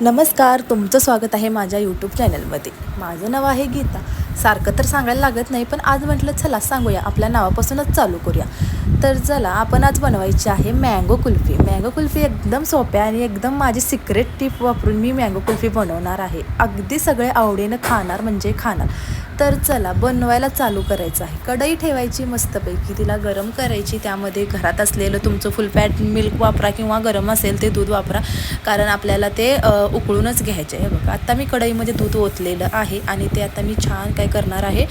नमस्कार तुमचं स्वागत आहे माझ्या यूट्यूब चॅनलमध्ये माझं नाव आहे गीता. सारखं तर सांगायला लागत नाही पण आज म्हटलं चला सांगूया. आपल्या नावापासूनच चालू करूया. तर चला आपण आज बनवायची आहे मँगो कुल्फी. मँगो कुल्फी एकदम सोप्या आणि एकदम माझी सिक्रेट टिप वापरून मी मँगो कुल्फी बनवणार आहे. अगदी सगळे आवडीनं खाणार म्हणजे खाणार. तर चला बनवायला चालू करायचं आहे. कढई ठेवायची मस्तपैकी तिला गरम करायची. त्यामध्ये घरात असलेलं तुमचं फुल फॅट मिल्क वापरा किंवा गरम असेल ते दूध वापरा. कारण आपल्याला ते उकळूनच घ्यायचे आहे बघा. आत्ता मी कढईमध्ये दूध ओतलेलं आहे आणि ते आता मी छान काय करणार आहे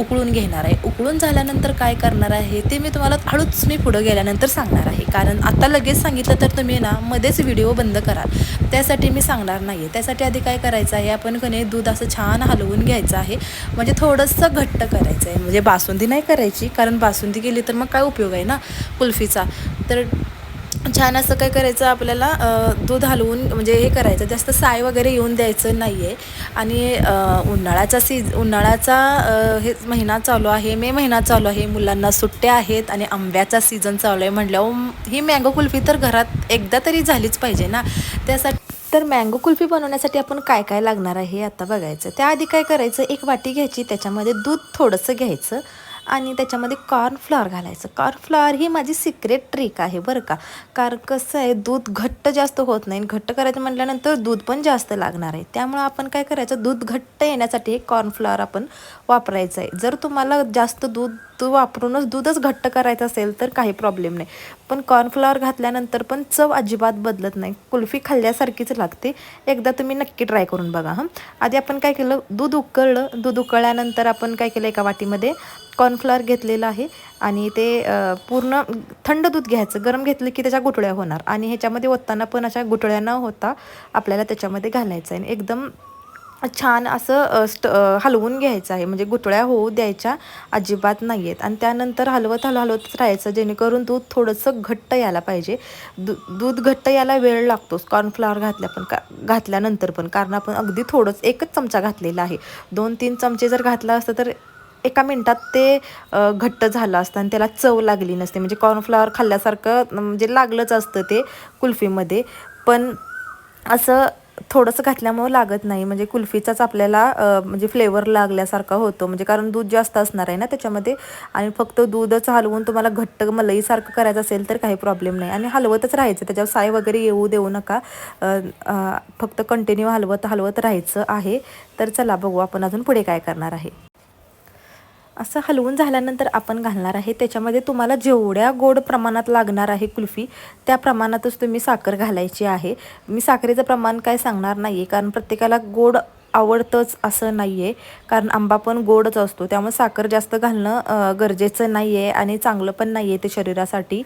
उकळून घेणार आहे. उकळून झाल्यानंतर काय करणार आहे ते मी तुम्हाला हळूच मी पुढं गेल्यानंतर सांगणार आहे. कारण आता लगेच सांगितलं तर तुम्ही ना मध्येच व्हिडिओ बंद कराल. त्यासाठी मी सांगणार नाही आहे त्यासाठी आधी काय करायचं आहे आपण कणे दूध असं छान हलवून घ्यायचं आहे. म्हणजे थोडंसं घट्ट करायचं आहे म्हणजे बासुंदी नाही करायची कारण बासुंदी केली तर मग काय उपयोग आहे ना कुल्फीचा? तर छान असं काय करायचं आपल्याला दूध हलवून म्हणजे हे करायचं. जास्त साय वगैरे येऊन द्यायचं नाही आहे आणि उन्हाळ्याचा सीज उन्हाळ्याचा हे महिना चालू आहे मे महिना चालू आहे. मुलांना सुट्ट्या आहेत आणि आंब्याचा सीझन चालू आहे म्हटल्यावर ही मँगो कुल्फी तर घरात एकदा तरी झालीच पाहिजे ना. त्यासाठी तर मँगो कुल्फी बनवण्यासाठी आपण काय काय लागणार आहे हे आता बघायचं. त्याआधी काय करायचं? एक वाटी घ्यायची त्याच्यामध्ये दूध थोडंसं घ्यायचं. आणि त्याच्यामध्ये कॉर्नफ्लॉवर घालायचं. कॉर्नफ्लॉवर ही माझी सिक्रेट ट्रिक आहे बरं का. कारण कसं आहे दूध घट्ट जास्त होत नाही घट्ट करायचं म्हटल्यानंतर दूध पण जास्त लागणार आहे. त्यामुळं आपण काय करायचं दूध घट्ट येण्यासाठी कॉर्नफ्लॉवर आपण वापरायचं आहे. जर तुम्हाला जास्त दूध वस्तू वापरूनच दूधच घट्ट करायचं असेल तर काही प्रॉब्लेम नाही. पण कॉर्नफ्लॉवर घातल्यानंतर पण चव अजिबात बदलत नाही. कुल्फी खाल्ल्यासारखीच लागते. एकदा तुम्ही नक्की ट्राय करून बघा हां. आधी आपण काय केलं? दूध उकळलं. दूध उकळल्यानंतर आपण काय केलं एका वाटीमध्ये? कॉर्नफ्लॉवर घेतलेलं आहे आणि ते पूर्ण थंड दूध घ्यायचं. गरम घेतलं की त्याच्या गुटळ्या होणार आणि ह्याच्यामध्ये ओतताना पण अशा गुटळ्या न होता आपल्याला त्याच्यामध्ये घालायचं आहे. आणि एकदम छान असं स्ट हलवून घ्यायचं आहे. म्हणजे गुटळ्या होऊ द्यायच्या अजिबात नाही आहेत आणि त्यानंतर हलवत हलव हलवतच राहायचं जेणेकरून दूध थोडंसं घट्ट यायला पाहिजे. दू दूध घट्ट यायला वेळ लागतोच कॉर्नफ्लॉवर घातल्या पण का घातल्यानंतर पण. कारण आपण अगदी थोडंच एकच चमचा घातलेला आहे. दोन तीन चमचे जर घातला असतं तर एका मिनटात ते घट्ट झालं असतं आणि त्याला चव लागली नसते. म्हणजे कॉर्नफ्लॉवर खाल्ल्यासारखं म्हणजे लागलंच असतं ते कुल्फीमध्ये. पण असं थोडंसं घातल्यामुळं लागत नाही. म्हणजे कुल्फीचाच आपल्याला म्हणजे फ्लेवर लागल्यासारखा होतो. म्हणजे कारण दूध जास्त असणार आहे ना त्याच्यामध्ये. आणि फक्त दूधच हलवून तुम्हाला घट्ट मलईसारखं करायचं असेल तर काही प्रॉब्लेम नाही. आणि हलवतच राहायचं. त्याच्यावर साय वगैरे येऊ देऊ नका. फक्त कंटिन्यू हलवत हलवत राहायचं आहे. तर चला बघू आपण अजून पुढे काय करणार आहे. असं हलवून झाल्यानंतर आपण घालणार आहे. त्याच्यामध्ये तुम्हाला जेवढ्या गोड प्रमाणात लागणार आहे कुल्फी त्या प्रमाणातच तुम्ही साखर घालायची आहे. मी साखरेचं प्रमाण काय सांगणार नाही आहे कारण प्रत्येकाला गोड आवडतंच असं नाही आहे कारण आंबा पण गोडच असतो. त्यामुळे साखर जास्त घालणं गरजेचं नाही आहे आणि चांगलं पण नाही आहे ते शरीरासाठी.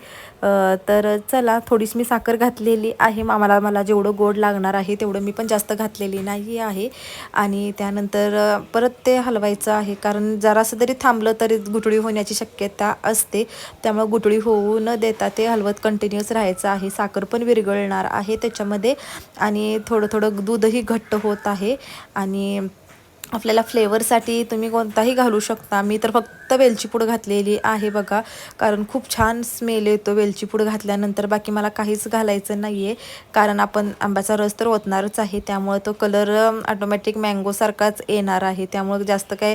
तर चला थोडीशी मी साखर घातलेली आहे. मला मला जेवढं गोड लागणार आहे तेवढं मी पण जास्त घातलेली नाही आहे. आणि त्यानंतर परत ते हलवायचं आहे. कारण जरासं जरी थांबलं तरी गुटळी होण्याची शक्यता असते. त्यामुळे गुटळी होऊ न देता ते हलवत कंटिन्युअस राहायचं आहे. साखर पण विरघळणार आहे त्याच्यामध्ये. आणि थोडं थोडं दूधही घट्ट होत आहे. आणि आपल्याला फ्लेवरसाठी तुम्ही कोणताही घालू शकता. मी तर फक्त वेलची पूड घातलेली आहे बघा. कारण खूप छान स्मेल येतो वेलची पूड घातल्यानंतर. बाकी मला काहीच घालायचं नाही आहे कारण आपण आंब्याचा रस तर ओतणारच आहे. त्यामुळे तो कलर ऑटोमॅटिक मँगोसारखाच येणार आहे. त्यामुळे जास्त काय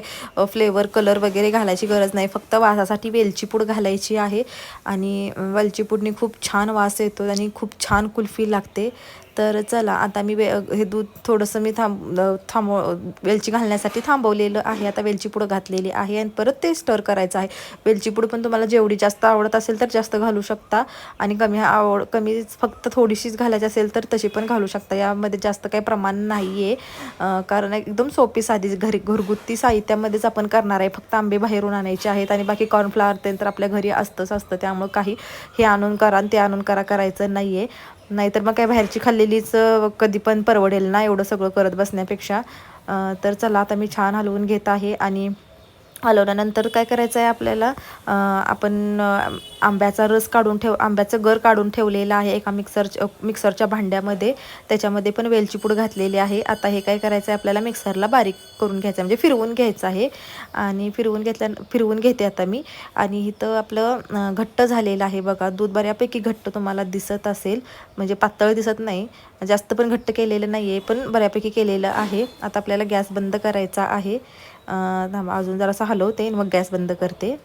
फ्लेवर कलर वगैरे घालायची गरज नाही. फक्त वासासाठी वेलची पूड घालायची आहे. आणि वेलची पूडनी खूप छान वास येतो आणि खूप छान कुल्फी लागते. तर चला आता मी वे हे दूध थोडंसं मी थांब थांबव वेलची घालण्यासाठी थांबवलेलं आहे. आता वेलची पुढं घातलेली आहे. आणि परत ते स्टर करायचं आहे. वेलची पूड पण तुम्हाला जेवढी जास्त आवडत असेल तर जास्त घालू शकता. आणि कमी आवड कमी फक्त थोडीशीच घालायची असेल तर तशी पण घालू शकता. यामध्ये जास्त काही प्रमाण नाही आहे कारण एकदम सोपी साधी घरी घरगुती साहित्यामध्येच आपण करणार आहे. फक्त आंबे बाहेरून आणायचे आहेत आणि बाकी कॉर्नफ्लावर ते तर आपल्या घरी असतंच असतं. त्यामुळं काही हे आणून करा आणि ते आणून करा करायचं नाही आहे नाहीतर मग काय बाहेरची खाल्लेलीच कधी पण परवडेल ना एवढं सगळं करत बसण्यापेक्षा. तर चला आता मी छान हलवून घेत आहे आणि हलवल्यानंतर काय करायचं आहे आपल्याला आपण आंब्याचा रस काढून ठेव आंब्याचं गर काढून ठेवलेलं आहे एका मिक्सर मिक्सरच्या भांड्यामध्ये. त्याच्यामध्ये पण वेलची पूड घातलेली आहे. आता हे काय करायचं आहे आपल्याला मिक्सरला बारीक करून घ्यायचं आहे म्हणजे फिरवून घ्यायचं आहे. आणि फिरवून घेतल्या फिरवून घेते आता मी. आणि इथं आपलं घट्ट झालेलं आहे बघा. दूध बऱ्यापैकी घट्ट तुम्हाला दिसत असेल. म्हणजे पातळ दिसत नाही. जास्त पण घट्ट केलेलं नाही आहे पण बऱ्यापैकी केलेलं आहे. आता आपल्याला गॅस बंद करायचा आहे. थांबा, अजून जरासं हलवते मग गॅस बंद करते.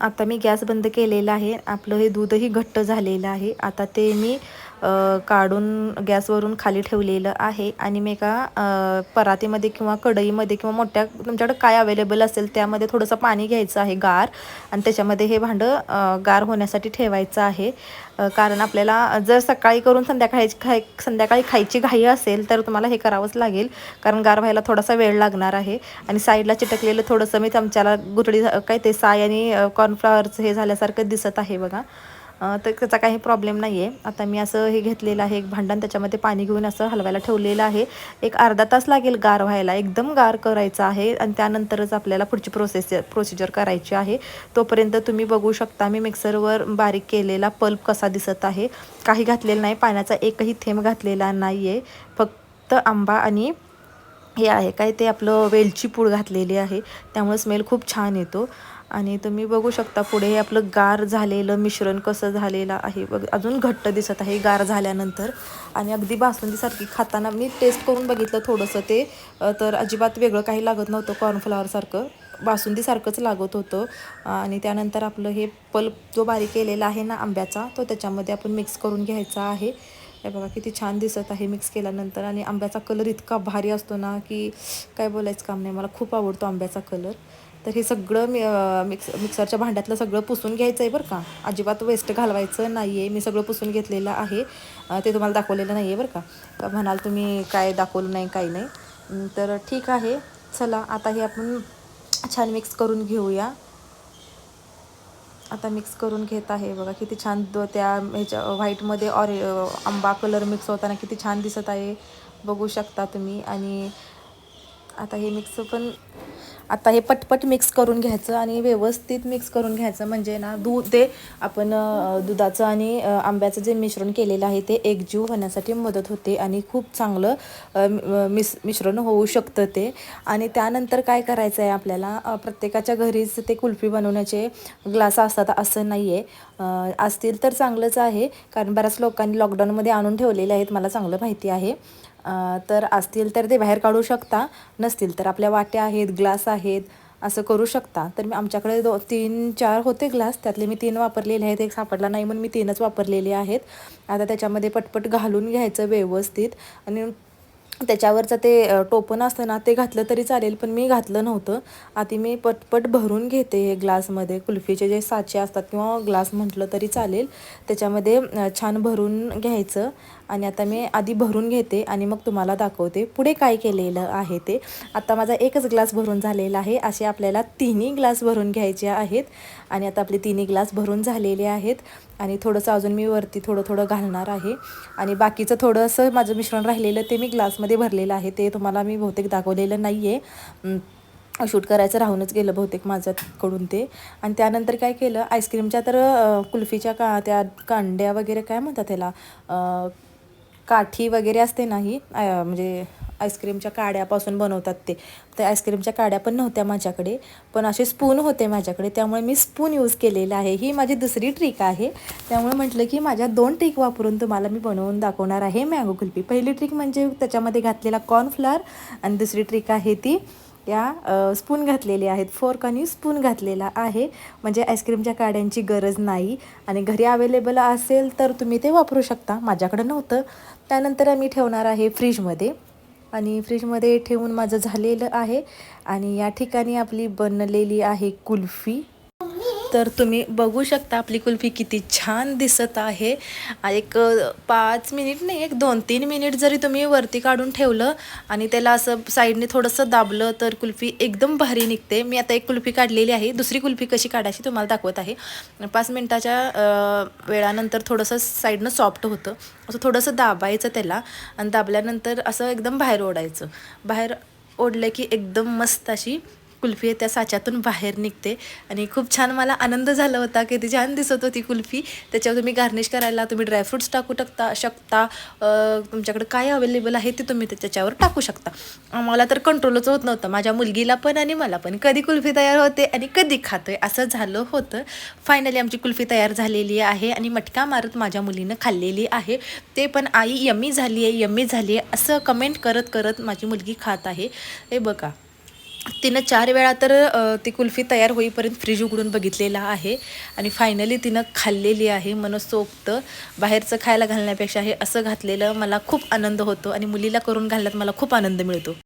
आता मी गॅस बंद केलेला आहे. आपलं हे दूधही घट्ट झालेलं आहे. आता ते मी काढून गॅसवरून खाली ठेवलेलं आहे आणि मी एका परातीमध्ये किंवा कढईमध्ये किंवा मोठ्या तुमच्याकडे काय अवेलेबल असेल त्यामध्ये थोडंसं पाणी घ्यायचं आहे गार आणि त्याच्यामध्ये हे भांडं गार होण्यासाठी ठेवायचं आहे. कारण आपल्याला जर सकाळी करून संध्याकाळी खाय संध्याकाळी खायची घाई असेल तर तुम्हाला हे करावंच लागेल. कारण गार व्हायला थोडासा वेळ लागणार आहे. आणि साईडला चिटकलेलं थोडंसं मी चमच्याला गुठळी काय ते साय आणि कॉर्नफ्लॉवरचं हे झाल्यासारखं दिसत आहे बघा. तर त्याचा काही प्रॉब्लेम नाही आहे आता मी असं हे घेतलेलं आहे एक भांडण त्याच्यामध्ये पाणी घेऊन असं हलवायला ठेवलेलं आहे. एक अर्धा तास लागेल गार व्हायला एकदम गार करायचं आहे आणि त्यानंतरच आपल्याला पुढची प्रोसेस प्रोसिजर करायची आहे. तोपर्यंत तुम्ही बघू शकता मी मिक्सरवर बारीक केलेला पल्प कसा दिसत आहे. काही घातलेलं नाही पाण्याचा एकही थेंब घातलेला नाही आहे फक्त आंबा आणि हे आहे काय ते आपलं वेलची पूड घातलेली आहे. त्यामुळे स्मेल खूप छान येतो. आणि तुम्ही बघू शकता पुढे हे आपलं गार झालेलं मिश्रण कसं झालेलं आहे. बघ अजून घट्ट दिसत आहे गार झाल्यानंतर. आणि अगदी बासुंदीसारखी खाताना मी टेस्ट करून बघितलं थोडंसं ते. तर अजिबात वेगळं काही लागत नव्हतं कॉर्नफ्लॉवरसारखं बासुंदीसारखंच लागत होतं. आणि त्यानंतर आपलं हे पल्प जो बारीक केलेला आहे ना आंब्याचा तो त्याच्यामध्ये आपण मिक्स करून घ्यायचा आहे. हे बघा किती छान दिसत आहे मिक्स केल्यानंतर. आणि आंब्याचा कलर इतका भारी असतो ना की काय बोलायचं काम नाही. मला खूप आवडतो आंब्याचा कलर तर हे सगळं मी मिक्स मिक्सरच्या भांड्यातलं सगळं पुसून घ्यायचं आहे बरं का. अजिबात वेस्ट घालवायचं नाही आहे मी सगळं पुसून घेतलेलं आहे. ते तुम्हाला दाखवलेलं नाही आहे बरं का. म्हणाल तुम्ही काय दाखवलं नाही काही नाही. तर ठीक आहे. चला आता हे आपण छान मिक्स करून घेऊया. आता मिक्स करून घेत आहे. बघा किती छान त्या ह्याच्या व्हाईटमध्ये ऑरे आंबा कलर मिक्स होताना किती छान दिसत आहे. बघू शकता तुम्ही. आणि आता हे मिक्स पण आता हे पटपट मिक्स करून घ्यायचं आणि व्यवस्थित मिक्स करून घ्यायचं. म्हणजे ना दूध ते आपण दुधाचं आणि आंब्याचं जे मिश्रण केलेलं आहे ते एकजीव होण्यासाठी मदत होते आणि खूप चांगलं मिस मिश्रण होऊ शकतं ते. आणि त्यानंतर काय करायचं आहे आपल्याला प्रत्येकाच्या घरीच ते कुल्फी बनवण्याचे ग्लास असतात असं नाही आहे असतील तर चांगलंच आहे कारण बऱ्याच लोकांनी लॉकडाऊनमध्ये आणून ठेवलेले आहेत मला चांगलं माहिती आहे. तर असतील तर ते बाहेर काढू शकता नसतील तर आपल्या वाट्या आहेत ग्लास आहेत असं करू शकता. तर मी आमच्याकडे दो तीन चार होते ग्लास त्यातले मी तीन वापरलेले आहेत एक सापडला नाही म्हणून मी तीनच वापरलेले आहेत. आता त्याच्यामध्ये पटपट घालून घ्यायचं व्यवस्थित आणि त्याच्यावरचं ते टोपण असतं ना ते घातलं तरी चालेल पण मी घातलं नव्हतं. आधी मी पटपट भरून घेते हे ग्लासमध्ये कुल्फीचे जे साचे असतात किंवा ग्लास म्हटलं तरी चालेल. त्याच्यामध्ये छान भरून घ्यायचं. आणि आता मी आधी भरून घेते आणि मग तुम्हाला दाखवते पुढे काय केलेलं आहे ते. आता माझा एकच ग्लास भरून झालेला आहे. असे आपल्याला तिन्ही ग्लास भरून घ्यायचे आहेत. आणि आता आपले तिन्ही ग्लास भरून झालेले आहेत. आणि थोडंसं अजून मी वरती थोडं थोडं घालणार आहे. आणि बाकीचं थोडंसं माझं मिश्रण राहिलेलं ते मी ग्लासमध्ये भरलेलं आहे. ते तुम्हाला मी बहुतेक दाखवलेलं नाही आहे शूट करायचं राहूनच गेलं बहुतेक माझ्याकडून ते. आणि त्यानंतर काय केलं? आईस्क्रीमच्या तर कुल्फीच्या का त्या कांड्या वगैरे काय म्हणतात त्याला? काठी वगैरे असते नाही म्हणजे आईस्क्रीमच्या काड्यापासून बनवतात ते. तर आईस्क्रीमच्या काड्या पण नव्हत्या माझ्याकडे पण असे स्पून होते माझ्याकडे त्यामुळे मी स्पून यूज केलेला आहे. ही माझी दुसरी ट्रिक आहे. त्यामुळे म्हटलं की माझ्या दोन ट्रिक वापरून तुम्हाला मी बनवून दाखवणार आहे मॅगो कुल्फी पहिली ट्रिक म्हणजे त्याच्यामध्ये घातलेला कॉर्नफ्लॉर आणि दुसरी ट्रिक आहे ती या स्पून घातलेली आहेत. फोर्क आणि स्पून घातलेला आहे. म्हणजे आईस्क्रीमच्या काड्यांची गरज नाही. आणि घरी अवेलेबल असेल तर तुम्ही ते वापरू शकता. माझ्याकडं नव्हतं. त्यानंतर आम्ही ठेवणार आहे फ्रीजमध्ये. आणि फ्रीजमध्ये ठेवून माझं झालेलं आहे. आणि या ठिकाणी आपली बनलेली आहे कुल्फी. तर तुम्ही बघू शकता आपली कुल्फी किती छान दिसत आहे. एक पाच मिनिट नाही एक दोन तीन मिनिट जरी तुम्ही वरती काढून ठेवलं आणि त्याला असं साईडने थोडंसं दाबलं तर कुल्फी एकदम भारी निघते. मी आता एक कुल्फी काढलेली आहे. दुसरी कुल्फी कशी काढायची तुम्हाला दाखवत आहे. पाच मिनटाच्या वेळानंतर थोडंसं साईडनं सॉफ्ट होतं. असं थोडंसं दाबायचं त्याला आणि दाबल्यानंतर असं एकदम बाहेर ओढायचं. बाहेर ओढलं की एकदम मस्त अशी कुल्फी आहे त्या साच्यातून बाहेर निघते. आणि खूप छान मला आनंद झाला होता की ती छान दिसत होती कुल्फी. त्याच्यावर तुम्ही गार्निश करायला तुम्ही ड्रायफ्रूट्स टाकू शकता शकता. तुमच्याकडे काय अवेलेबल आहे ते तुम्ही त्याच्यावर टाकू शकता. आम्हाला तर कंट्रोलच होत नव्हतं. माझ्या मुलगीला पण आणि मला पण. कधी कुल्फी तयार होते आणि कधी खातोय असं झालं होतं. फायनली आमची कुल्फी तयार झालेली आहे आणि मटका मारत माझ्या मुलीनं खाल्लेली आहे. ते पण आई यम्मी झाली आहे यम्मी झाली आहे असं कमेंट करत करत माझी मुलगी खात आहे. हे बघा. तिनं चार वेळा तर ती कुल्फी तयार होईपर्यंत फ्रीज उघडून बघितलेला आहे आणि फायनली तिनं खाल्लेली आहे मनसोक्त. बाहेरचं खायला घालण्यापेक्षा हे असं घातलेलं मला खूप आनंद होतो आणि मुलीला करून घालण्यात मला खूप आनंद मिळतो.